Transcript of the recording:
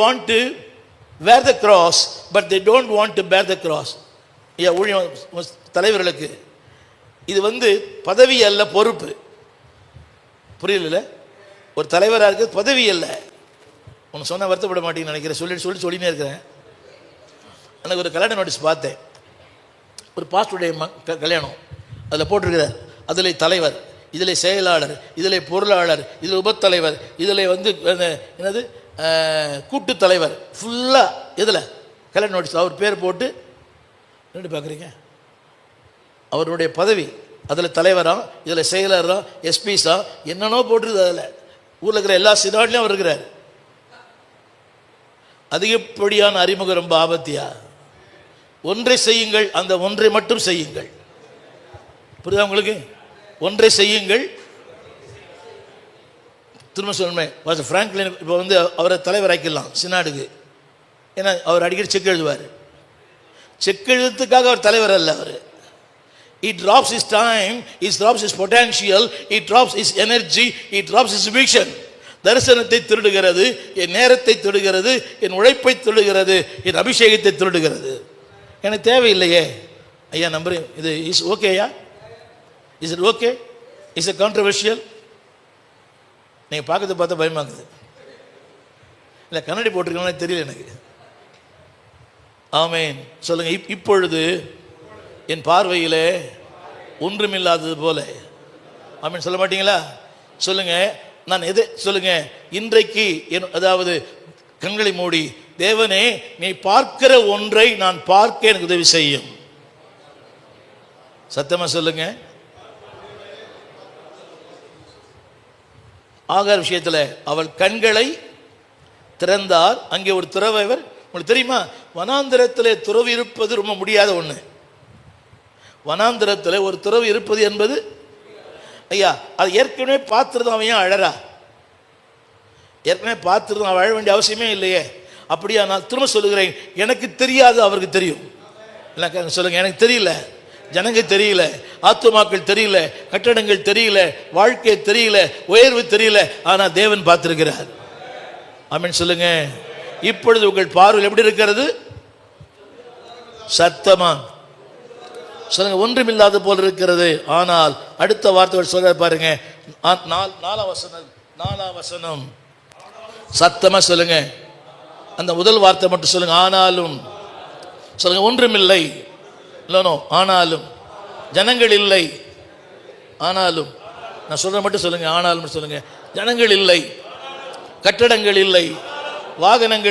want to wear the cross, but they don't want to bear the cross. ஊழியம் தலைவர்களுக்கு இது வந்து பதவி அல்ல பொறுப்பு. புரியல ஒரு தலைவராக இருக்கிறது பதவி அல்ல. உனக்கு சொன்ன வருத்தப்பட மாட்டேன்னு நினைக்கிறேன். சொல்லி சொல்லி சொல்லினே இருக்கிறேன். எனக்கு ஒரு கல்யாண நோட்டீஸ் பார்த்தேன். ஒரு பாஸ்டருடைய ம க- கல்யாணம். அதில் போட்டிருக்கிறார் அதில் தலைவர் இதில் செயலாளர் இதில் பொருளாளர் இதில் உபத்தலைவர் இதில் வந்து என்னது? கூட்டு தலைவர் ஃபுல்லாக இதில். கல்யாண நோட்டீஸ் அவர் பேர் போட்டு ரெண்டு பார்க்குறீங்க அவருடைய பதவி அதில் தலைவராக இதில் செயலரா எஸ்பிஸா என்னென்னோ போட்டுருது அதில். ஊரில் இருக்கிற எல்லா சினாட்லையும் அவர் இருக்கிறார். அதிகப்படியான அறிமுகம் ரொம்ப ஆபத்தியா? ஒன்றை செய்யுங்கள் அந்த ஒன்றை மட்டும் செய்யுங்கள். புரியுதா உங்களுக்கு? ஒன்றை செய்யுங்கள் திரும்ப சொல்லுமே பாஸ்டர் ஃப்ராங்க்லின் இப்போ வந்து அவரை தலைவராக்கிடலாம் சினாடுக்கு ஏன்னா அவர் அடிக்கடி செக் எழுதுவார். செக் எழுதுறதுக்காக அவர் தலைவர் அல்ல அவர். He drops his time, he drops his potential, he drops his energy, he drops his vision. தரிசனத்தை திருடுகிறது என் நேரத்தை திருடுகிறது என் உழைப்பை திருடுகிறது என் அபிஷேகத்தை திருடுகிறது. எனக்கு தேவையில்லையே. ஐயா நம்புறேன். இது இஸ் ஓகேயா is it okay is it controversial நீங்கள் பார்க்கறது பார்த்தா பயமாக்குது இல்லை கண்ணாடி போட்டிருக்கீங்களா தெரியல எனக்கு. ஆமேன். சொல்லுங்கள் இப்- இப்பொழுது என் பார்வையிலே ஒன்றுமில்லாதது போல. ஆமீன் சொல்ல மாட்டீங்களா? சொல்லுங்கள் நான் எது சொல்லுங்கள் இன்றைக்கு என் அதாவது கண்களை மூடி தேவனே நீ பார்க்கிற ஒன்றை நான் பார்க்க எனக்கு உதவி செய்யும். சத்தமாக சொல்லுங்கள் ஆகார் விஷயத்தில் அவள் கண்களை திறந்தார் அங்கே ஒரு துறவைவர் உங்களுக்கு தெரியுமா? வனாந்திரத்தில் துறவு இருப்பது ரொம்ப முடியாத ஒன்று வனாந்திரத்தில் ஒரு துறவு இருப்பது என்பது ஐயா அது ஏற்கனவே பார்த்துருந்தோம் அவன் ஏன் அழறா? ஏற்கனவே பார்த்துருந்தோம் அவள் அழ வேண்டிய அவசியமே இல்லையே. அப்படியா நான் திரும்ப சொல்லுகிறேன் எனக்கு தெரியாது அவருக்கு தெரியும். இல்லை சொல்லுங்கள் எனக்கு தெரியல. ஜனங்க தெரியல ஆத்துமாக்கள் தெரியல கட்டடங்கள் தெரியல வாழ்க்கை தெரியல உயர்வு தெரியல ஆனால் தேவன் பார்த்துருக்கிறார். ஆமென் சொல்லுங்க. இப்பொழுது உங்கள் பார்வையில் எப்படி இருக்கிறது? சத்தமா. சொல்லுங்க ஒன்றுமில்லாத போல் இருக்கிறது. ஆனால் அடுத்த வார்த்தைகள் சொல்ற பாருங்க. நால்- நாலாம் வசனம் நாலாம் வசனம். சத்தமா சொல்லுங்க. அந்த முதல் வார்த்தை மட்டும் சொல்லுங்க. ஆனாலும் சொல்லுங்க ஒன்றுமில்லை. இல்லைனோ ஆனாலும். ஜனங்கள் இல்லை. ஆனாலும். நான் சொல்ற மட்டும் சொல்லுங்க ஆனாலும் சொல்லுங்க. ஜனங்கள் இல்லை. கட்டடங்கள் இல்லை. வாகனங்கள்